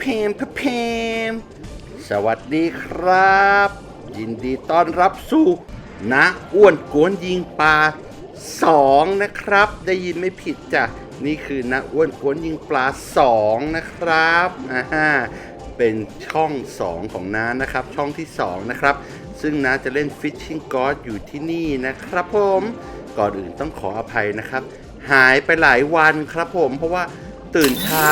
เพมเพเพม สวัสดีครับ ยินดีต้อนรับสู่นะอ้วนกวนยิงปลาสองนะครับ ได้ยินไม่ผิดจ้ะ นี่คือนะอ้วนกวนยิงปลาสองนะครับอ่าเป็นช่อง 2 ของน้านะครับ ช่องที่ 2 นะครับ ซึ่งน้าจะเล่น Fishing God อยู่ที่นี่นะครับผม ก่อนอื่นต้องขออภัยนะครับ หายไปหลายวันครับผม เพราะว่าตื่นเช้า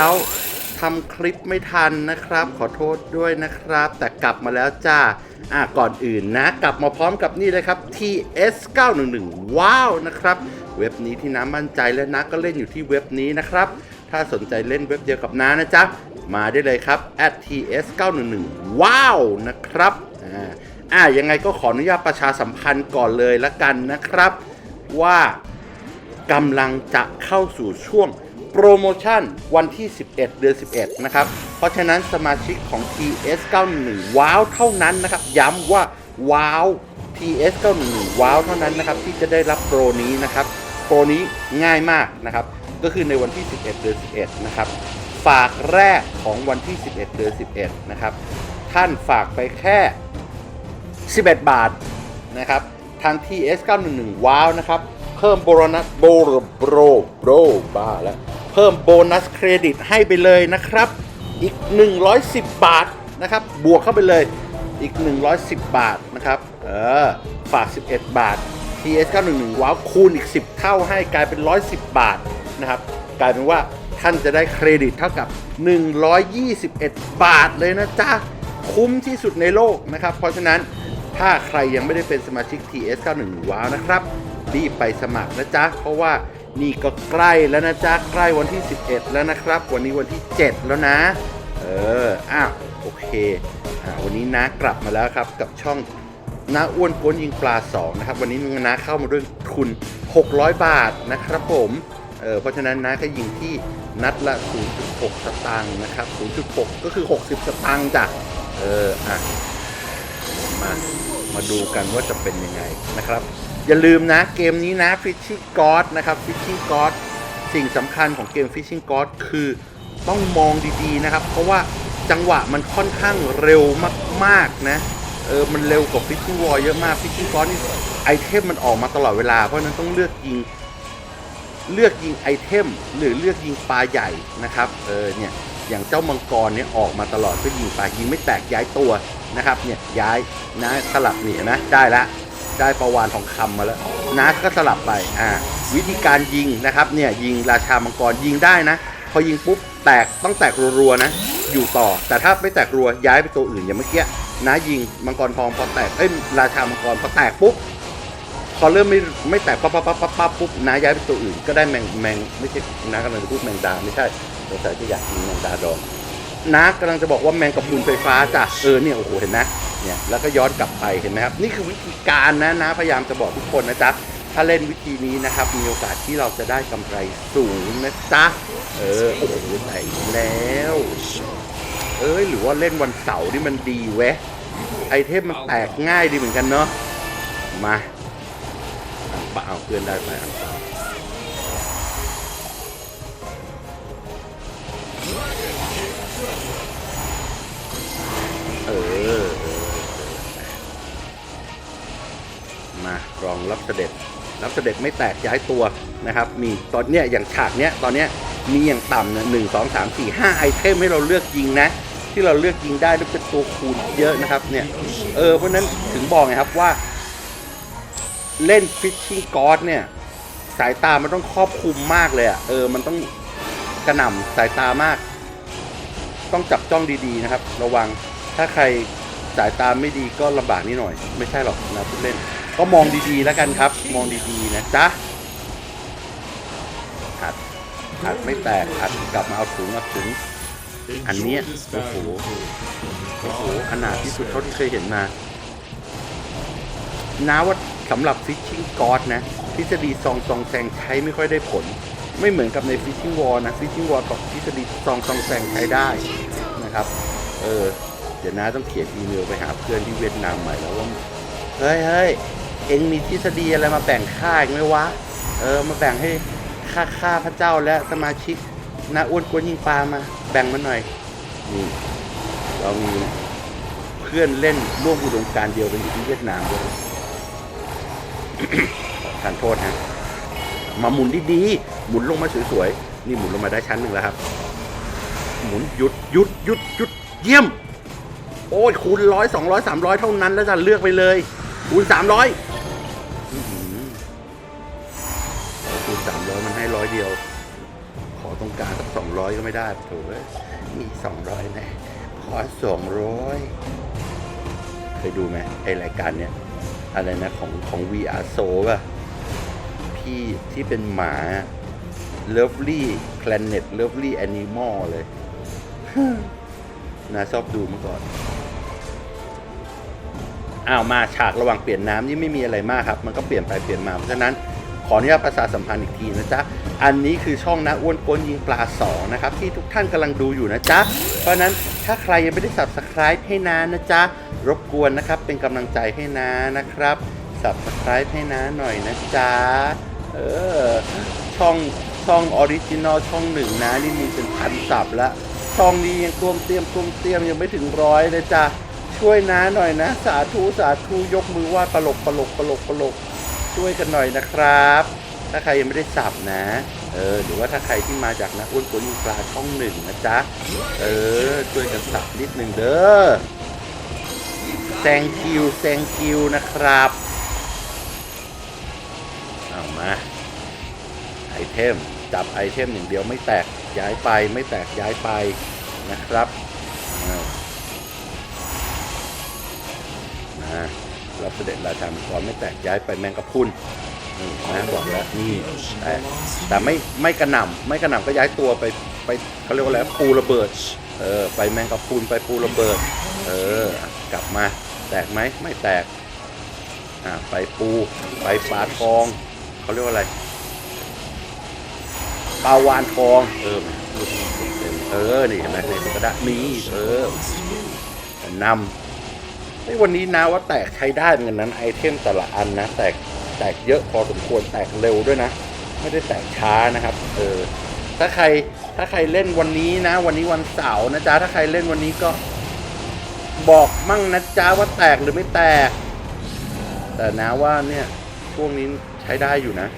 ทำคลิปไม่ทันนะครับ ขอโทษด้วยนะครับ แต่กลับมาแล้วจ้าอะก่อนอื่นนะ กลับมาพร้อมกับนี่เลยครับ TS 911ว้าวนะครับ เว็บนี้ที่น้ามั่นใจและน้าก็เล่นอยู่ที่เว็บนี้นะครับ ถ้าสนใจเล่นเว็บเดียวกับน้านะจ๊ะ มาได้เลยครับ @ts 911ว้าวนะครับอ่าอะยังไงก็ขออนุญาตประชาสัมพันธ์ก่อนเลยละกันนะครับ ว่ากำลังจะเข้าสู่ช่วง โปรโมชั่นวันที่ 11 เดือน 11 นะครับ เพราะฉะนั้นสมาชิกของ TS 911ว้าวเท่านั้นนะครับ ย้ำว่าว้าว TS 911ว้าวเท่านั้นนะครับที่จะได้รับโปรนี้นะครับ โปรนี้ง่ายมากนะครับ ก็คือในวันที่ 11 เดือน 11 นะครับ ฝากแรกของวันที่ 11 เดือน 11 นะครับ ท่านฝากไปแค่ 11 บาทนะครับ ทาง TS 911 ว้าวนะครับ เพิ่มโบนัสโบรโบรโบรบ้าแล้ว พิ่มโบนัสเครดิตให้ไปเลยนะครับ อีก 110 บาทนะครับ บวกเข้าไปเลยอีก 110 บาทนะครับ เออ ฝาก 11 บาท TS 911 ว้าว คูณอีก 10 เท่าให้กลายเป็น 110 บาทนะครับ กลายเป็นว่าท่านจะได้เครดิตเท่ากับ 121 บาทเลยนะจ๊ะ คุ้มที่สุดในโลกนะครับ เพราะฉะนั้นถ้าใครยังไม่ได้เป็นสมาชิก TS 91ว้าวนะครับ รีบไปสมัครนะจ๊ะ เพราะว่า นี่ก็ใกล้แล้วนะจ๊ะใกล้วันที่ 11 แล้วนะครับ วันนี้วันที่ 7 แล้วนะ เอออ้าวโอเคอ่าวันนี้นะกลับมาแล้วครับกับช่องน้าอ้วนก้นยิงปลา 2 นะครับ วันนี้น้าเข้ามาด้วยทุน 600 บาทนะครับผมเออเพราะฉะนั้นน้าก็ยิงที่นัดละ 0.6 สตางค์นะครับ 0.6 ก็คือ 60 สตางค์จ้ะเอออะมามาดูกันว่าจะเป็นยังไงนะครับ อย่าลืมนะเกมนี้นะ Fishing God นะครับ Fishing God สิ่งสำคัญของเกม Fishing God คือต้องมองดีๆนะครับ เพราะว่าจังหวะมันค่อนข้างเร็วมากๆนะเออมันเร็วกว่า Fishing War เยอะมาก Fishing God นี่ไอเทมมันออกมาตลอดเวลา เพราะนั้นต้องเลือกยิงเลือกยิงไอเทม หรือเลือกยิงปลาใหญ่นะครับเออเนี่ยอย่างเจ้ามังกรเนี่ยออกมาตลอดก็ยิงปลายิงไม่แตกย้ายตัวนะครับเนี่ยย้ายนะสลับนี่เห็นะได้ละ ได้ประวานทองคำมาแล้วนะก็สลับไปอ่าวิธีการยิงนะครับเนี่ยยิงราชามังกรยิงได้นะ พอยิงปุ๊บแตกต้องแตกรัวๆนะ อยู่ต่อแต่ถ้าไม่แตกรัวย้ายไปตัวอื่นอย่างเมื่อกี้นะยิงมังกรทองพอแตกเอ้ยราชามังกรพอแตกปุ๊บพอเริ่มไม่ไม่แตกปั๊บปั๊บปั๊บปั๊บปั๊บปุ๊บน้าย้ายไปตัวอื่นก็ได้แมงแมงไม่ใช่น้ากำลังจะพูดแมงดาไม่ใช่สงสัยจะอยากกินแมงดาดองน้ากำลังจะบอกว่าแมงกะพรุนไฟฟ้าจ้ะเออเนี่ยโอ้โหเห็นไหม เนี่ยแล้วก็ย้อนกลับไปเห็นไหมครับ นี่คือวิธีการนะนะพยายามจะบอกทุกคนนะจ๊ะถ้าเล่นวิธีนี้นะครับ มีโอกาสที่เราจะได้กำไรสูงนะจ๊ะเออโอ้โหไหนแล้ว เอ้ยหรือว่าเล่นวันเสาร์นี่มันดีเว้ยไอเทมมันแตกง่ายดีเหมือนกันเนาะมาอ่างเปล่าเพื่อนได้ไปอ่างเปล่า รับเสด็จ รับเสด็จไม่แตกย้ายตัวนะครับ มีตอนเนี้ยอย่างฉากเนี้ยตอนเนี้ยมีอย่างต่ำเนี่ยหนึ่งสองสามสี่ห้าไอเทมให้เราเลือกยิงนะ ที่เราเลือกยิงได้แล้วเป็นตัวคูณเยอะนะครับเนี่ยเออเพราะนั้นถึงบอกไงครับว่า เล่นฟิชชิ่งกอ d เนี่ยสายตามันต้องครอบคลุมมากเลยอะ่ะเออมันต้องกระหน่ำสายตามาก ต้องจับจ้องดีๆนะครับ ระวังถ้าใครสายตาไม่ดีก็ลำบากนิดหน่อย ไม่ใช่หรอกนะพูดเล่น ก็มองดีๆแล้วกันครับ มองดีๆนะจ๊ะอัดอัดไม่แตกอัดกลับมาเอาถุงเอาถุงอันเนี้ยโอ้โหโอ้โหขนาดที่สุดเท่าที่เคยเห็นมาน้าว่าสำหรับฟิชชิ่งกอ d นะทฤษฎีซองซองแซงใช้ไม่ค่อยได้ผล ไม่เหมือนกับในฟิชชิ่งวอลนะฟิชชิ่งวอลกับทฤษฎีซองซองแซงใช้ได้นะครับ เออเดี๋ยวน้าต้องเขียนอีเมลไปหาเพื่อนที่เวียดนามใหม่แล้วว่าเฮ้ยเฮ้ย เองมีทฤษฎีอะไรมาแบ่งค่าอีกไหมวะ เออ มาแบ่งให้ค่าค่าพระเจ้าและสมาชิกนาอ้วนกวนยิงปลามา แบ่งมาหน่อย นี่ เรามีเพื่อนเล่นร่วมอุดมการเดียวกันอยู่ที่เวียดนามด้วยทานโทษฮะมาหมุนดีๆ หมุนลงมาสวยๆ นี่หมุนลงมาได้ชั้นหนึ่งแล้วครับ หมุนหยุดหยุดหยุดหยุดเยี่ยม โอ้ยคูณร้อยสองร้อยสามร้อยเท่านั้นแล้วจะเลือกไปเลยคูณสามร้อย สามร้อยมันให้ร้อยเดียว ขอตรงกลางสักสองร้อยก็ไม่ได้ถ่เอ้ยมีสองร้อยแน่ขอสองร้อยเคยดูไหมไอรายการเนี้ยอะไรนะของของ VR s o ป่ะ พี่ที่เป็นหมา Lovely Planet Lovely Animal เลยนาชอบดูเมื่อก่อน อ้าวมาฉากระหว่างเปลี่ยนน้ำนี่ไม่มีอะไรมากครับ มันก็เปลี่ยนไปเปลี่ยนมา เพราะฉะนั้น ขออนุญาตประชาสัมพันธ์อีกทีนะจ๊ะ อันนี้คือช่องนะอ้วนโกนยิงปลาสองนะครับที่ทุกท่านกำลังดูอยู่นะจ๊ะ เพราะนั้นถ้าใครยังไม่ได้ subscribe ให้นานะจ๊ะ รบกวนนะครับเป็นกำลังใจให้นานะครับ subscribe ให้นาหน่อยนะจ๊ะ เออ ช่องช่องออริจินอลช่องหนึ่งนะนี่มีเป็นพันสับแล้วช่องนี้ยังต้วมเตรียมต้วมเตรียมยังไม่ถึงร้อยเลยจ้ะช่วยน้าหน่อยนะ สาธุสาธุยกมือไหว่าปลกปลกปลกปลก ช่วยกันหน่อยนะครับ ถ้าใครยังไม่ได้สับนะ เออ หรือว่าถ้าใครที่มาจากนะอ้วนกวนยิงปลาช่องหนึ่งนะจ๊ะ เออ ช่วยกันสับนิดหนึ่งเด้อแซงคิวแซงคิวนะครับเอามาไอเทมจับไอเทมอย่างเดียวไม่แตกย้ายไปไม่แตกย้ายไปนะครับอ่านะ รับเสด็จราชามังกรไม่แตกย้ายไปแมงกะพรุนนี่นะบอกแล้วนี่แต่แต่ไม่ไม่กระหน่ำไม่กระหน่ำก็ย้ายตัวไปไปเขาเรียกว่าอะไรปูระเบิดเออไปแมงกะพรุนไปปูระเบิดเออกลับมาแตกไหมไม่แตกอ่าไปปูไปปลาทองเขาเรียกว่าอะไรปลาวานทองเออพูดเต็มเออนี่เห็นไหมในกระดาษมีเออนำในวันนี้นะว่าแตกใช้ได้เหมือนนนั้นไอเทมแต่ละอันนะ แตกแตกเยอะพอสมควรแตกเร็วด้วยนะ ไม่ได้แตกช้านะครับเออถ้าใครถ้าใครเล่นวันนี้นะ วันนี้วันเสาร์นะจ๊ะถ้าใครเล่นวันนี้ก็ บอกมั่งนะจ๊ะว่าแตกหรือไม่แตก แต่นะว่าเนี่ยช่วงนี้ใช้ได้อยู่นะ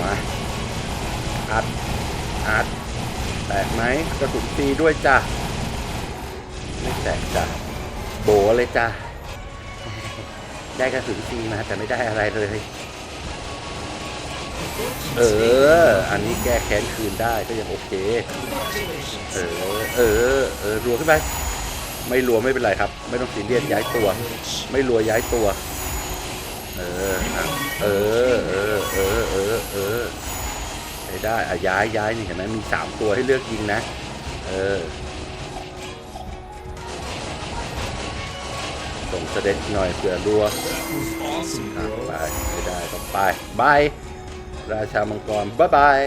มาอัดอัด แตกไหมกระสุนฟรีด้วยจ้ะไม่แตกจ้ะโบเลยจ้ะได้กระสุนฟรีมาแต่ไม่ได้อะไรเลย เออ อันนี้แก้แค้นคืนได้ก็ยังโอเค เออ เออ เออรัวขึ้นไป ไม่รัวไม่เป็นไรครับ ไม่ต้องซีเรียสย้ายตัว ไม่รัวย้ายตัว เออ เออ เออ เออ เออ ช้ได้อะย้ายย้ายนี่เห็นไหมมีสามตัวให้เลือกยิงนะ เออ ส่งเสด็จหน่อยเผื่อรัวอะไปไม่ได้ก็ไปบาย ราชามังกรบ๊ายบาย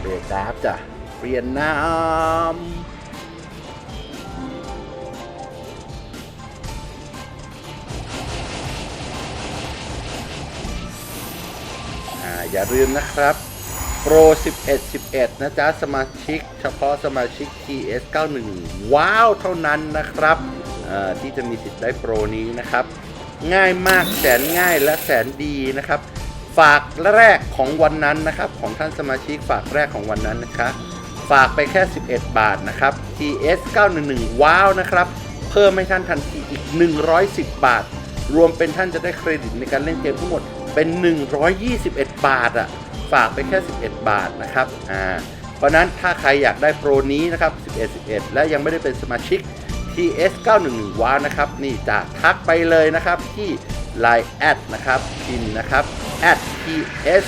เปลี่ยนดาบจ้ะเปลี่ยนน้ำ อย่าลืมนะครับโปร 11 11 นะจ๊ะ สมาชิก เฉพาะสมาชิก TS 91 ว้าว เท่านั้นนะครับที่จะมีสิทธิ์ได้โปรนี้นะครับ ง่ายมากแสนง่ายและแสนดีนะครับ ฝากแรกของวันนั้นนะครับ ของท่านสมาชิกฝากแรกของวันนั้นนะครับฝากไปแค่ 11 บาทนะครับ TS 911 ว้าวนะครับ เพิ่มให้ท่านทันทีอีก 110 บาท รวมเป็นท่านจะได้เครดิตในการเล่นเกมทั้งหมด เป็น 121 บาทอะฝากไปแค่ 11 บาทนะครับอ่าเพราะนั้นถ้าใครอยากได้โปรนี้นะครับ 11 11 และยังไม่ได้เป็นสมาชิก TS 911ว้าวนะครับ นี่จะทักไปเลยนะครับที่ Line แอดนะครับพิมพ์นะครับ @ts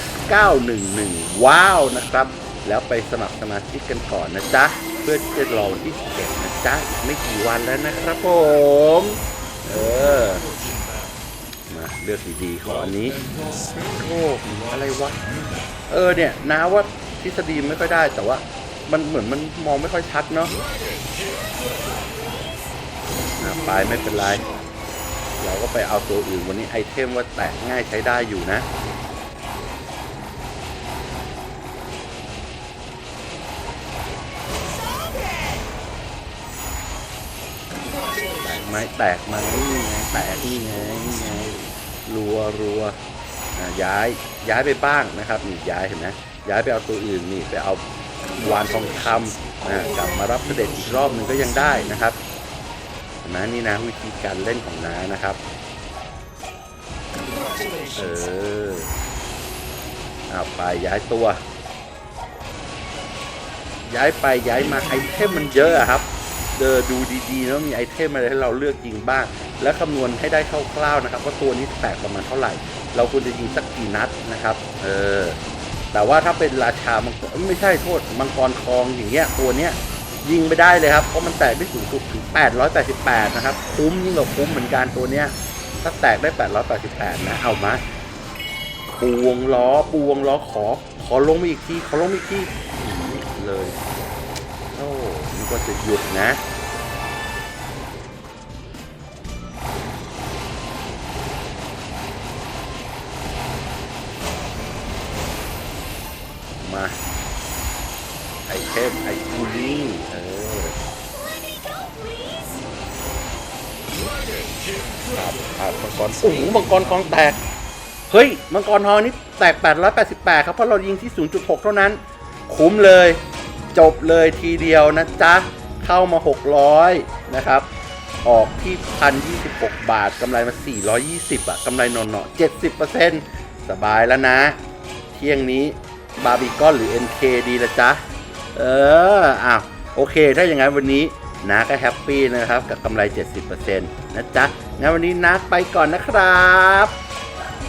911ว้าวนะครับ แล้วไปสมัครสมาชิกกันก่อนนะจ๊ะ เพื่อที่จะรอวันที่11นะจ๊ะ ไม่กี่วันแล้วนะครับผม เออ เลือกดีๆขออันนี้ โอ้อะไรวะ เออเนี่ยนาว่าทฤษฎีไม่ค่อยได้แต่ว่า มันเหมือนมันมองไม่ค่อยชัดเนาะอะไปไม่เป็นไร เราก็ไปไปเอาตัวอื่นวันนี้ไอเทมว่าแตกง่ายใช้ได้อยู่นะแตกไหมแตกไหมนี่ไงแตกนี่ไงนี่ไง รัวรัวย้ายย้ายไปบ้างนะครับนี่ย้ายเห็นไหมย้ายไปเอาตัวอื่นนี่ไปเอาวานทองคำนะกลับมารับเสด็จอีกรอบหนึ่งก็ยังได้นะครับเห็นไหมนี่นะวิธีการเล่นของน้านะครับเออเอาไปย้ายตัว ย้ายไปย้ายมาไอเทมมันเยอะอะครับเดอดูดีๆแล้วมีไอเทมอะไรให้เราเลือกยิงบ้าง แล้วคำนวณให้ได้คร่าวๆนะครับว่าตัวนี้แตกประมาณเท่าไหร่ เราควรจะยิงสักกี่นัดนะครับเออแต่ว่าถ้าเป็นราชามังกรไม่ใช่โทษมังกรทองอย่างเงี้ยตัวเนี้ยยิงไม่ได้เลยครับเพราะมันแตกได้สูงสุดถึง 888 นะครับ คุ้มยิ่งกว่าคุ้มเหมือนกันตัวเนี้ยถ้าแตกได้ 888 นะเอามาปวงล้อปวงล้อขอ ขอลงมาอีกทีขอลงมาอีกทีเลยโอ้นี่ก็จะหยุดนะ มา ไอเทมไอคูลิ่เออครับครับมังกรโอ้โหมังกรทองแตก เฮ้ย มังกรทองนี่แตก 888 ครับ เพราะเรายิงที่ 0.6 เท่านั้น คุ้มเลย จบเลยทีเดียวนะจ๊ะ เข้ามา 600 นะครับ ออกที่ 1,026 บาท กำไรมา 420 อะ กำไรนอนๆ70%สบายแล้วนะ เที่ยงนี้ บาร์บีคอนหรือ NK ดีละจ๊ะ เอออ้าวโอเค ถ้าอย่างนั้นวันนี้นาก็แฮปปี้นะครับ กับกำไร 70%นะจ๊ะ งั้นวันนี้นาไปก่อนนะครับ